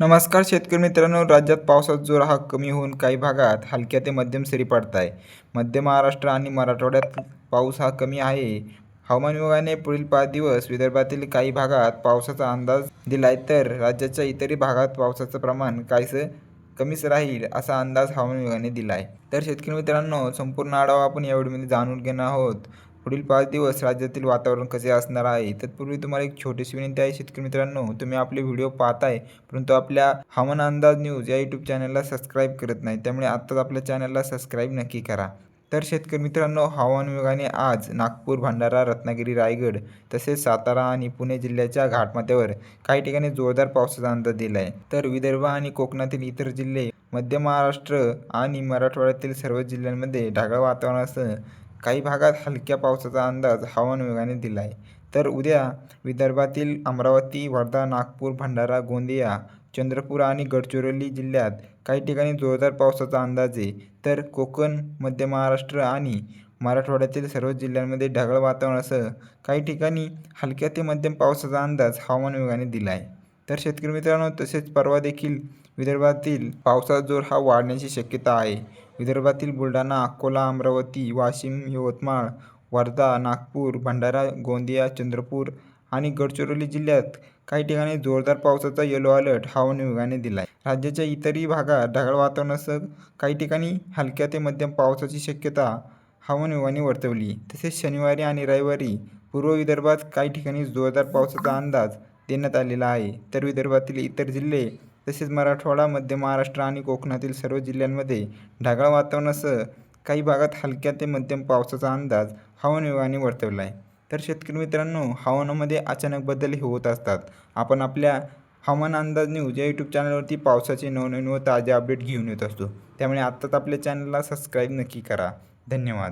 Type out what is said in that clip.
नमस्कार शेतकरी मित्रांनो राज्यात पावसाचा जोर हा कमी होऊन काही भागात हलक्या ते मध्यम सरी पडत आहे मध्य महाराष्ट्र आणि मराठवाड्यात पाऊस हा कमी आहे. हवामान विभागाने पुढील पाच दिवस विदर्भातील काही भागात पावसाचा अंदाज दिलाय तर राज्याच्या इतरही भागात पावसाचं प्रमाण काहीसं कमीच राहील असा अंदाज हवामान विभागाने दिला आहे तर शेतकरी मित्रांनो संपूर्ण आढावा आपण या व्हिडिओमध्ये जाणून घेणार आहोत. पुढील पाच दिवस राज्यातील वातावरण कसे असणार आहे? तत्पूर्वी तुम्हाला एक छोटीशी विनंती आहे शेतकरी मित्रांनो तुम्ही आपले व्हिडिओ पाहताय परंतु आपल्या हवामान अंदाज न्यूज या यूट्यूब चॅनलला सबस्क्राईब करत नाही त्यामुळे आत्ताच आपल्या चॅनलला सबस्क्राईब नक्की करा. तर शेतकरी मित्रांनो हवामान विभागाने आज नागपूर भंडारा रत्नागिरी रायगड तसेच सातारा आणि पुणे जिल्ह्याच्या घाटमाथ्यावर काही ठिकाणी जोरदार पावसाचा अंदाज दिला आहे तर विदर्भ आणि कोकणातील इतर जिल्हे मध्य महाराष्ट्र आणि मराठवाड्यातील सर्व जिल्ह्यांमध्ये ढगाळ वातावरणासह काही भागात हलक्या पावसाचा अंदाज हवामान विभागाने दिला आहे तर उद्या विदर्भातील अमरावती वर्धा नागपूर भंडारा गोंदिया चंद्रपूर आणि गडचिरोली जिल्ह्यात काही ठिकाणी जोरदार पावसाचा अंदाज आहे. तर कोकण मध्य महाराष्ट्र आणि मराठवाड्यातील सर्व जिल्ह्यांमध्ये ढगाळ वातावरणासह काही ठिकाणी हलक्या ते मध्यम पावसाचा अंदाज हवामान विभागाने दिला आहे तर शेतकरी मित्रांनो तसेच परवा देखील विदर्भातील पावसाचा जोर हा वाढण्याची शक्यता आहे. विदर्भातील बुलढाणा अकोला अमरावती वाशिम यवतमाळ वर्धा नागपूर भंडारा गोंदिया चंद्रपूर आणि गडचिरोली जिल्ह्यात काही ठिकाणी जोरदार पावसाचा येलो अलर्ट हवामान विभागाने दिला आहे राज्याच्या इतरही भागात ढगाळ वातावरणासह काही ठिकाणी हलक्या ते मध्यम पावसाची शक्यता हवामान विभागाने वर्तवली. तसेच शनिवारी आणि रविवारी पूर्व विदर्भात काही ठिकाणी जोरदार पावसाचा अंदाज देण्यात आलेला आहे. तर विदर्भातील इतर जिल्हे तसेच मराठवाडा मध्य महाराष्ट्र आणि कोकणातील सर्व जिल्ह्यांमध्ये ढगाळ वातावरणासह काही भागात हलक्या ते मध्यम पावसाचा अंदाज हवामान विभागाने वर्तवला आहे. तर शेतकरी मित्रांनो हवामानामध्ये अचानक बदल हे होत असतात. आपण आपल्या हवामान अंदाज न्यूज या यूट्यूब चॅनलवरती पावसाचे नवनवीन व ताजे अपडेट घेऊन येत असतो. त्यामुळे आत्ताच आपल्या चॅनलला सबस्क्राईब नक्की करा. धन्यवाद.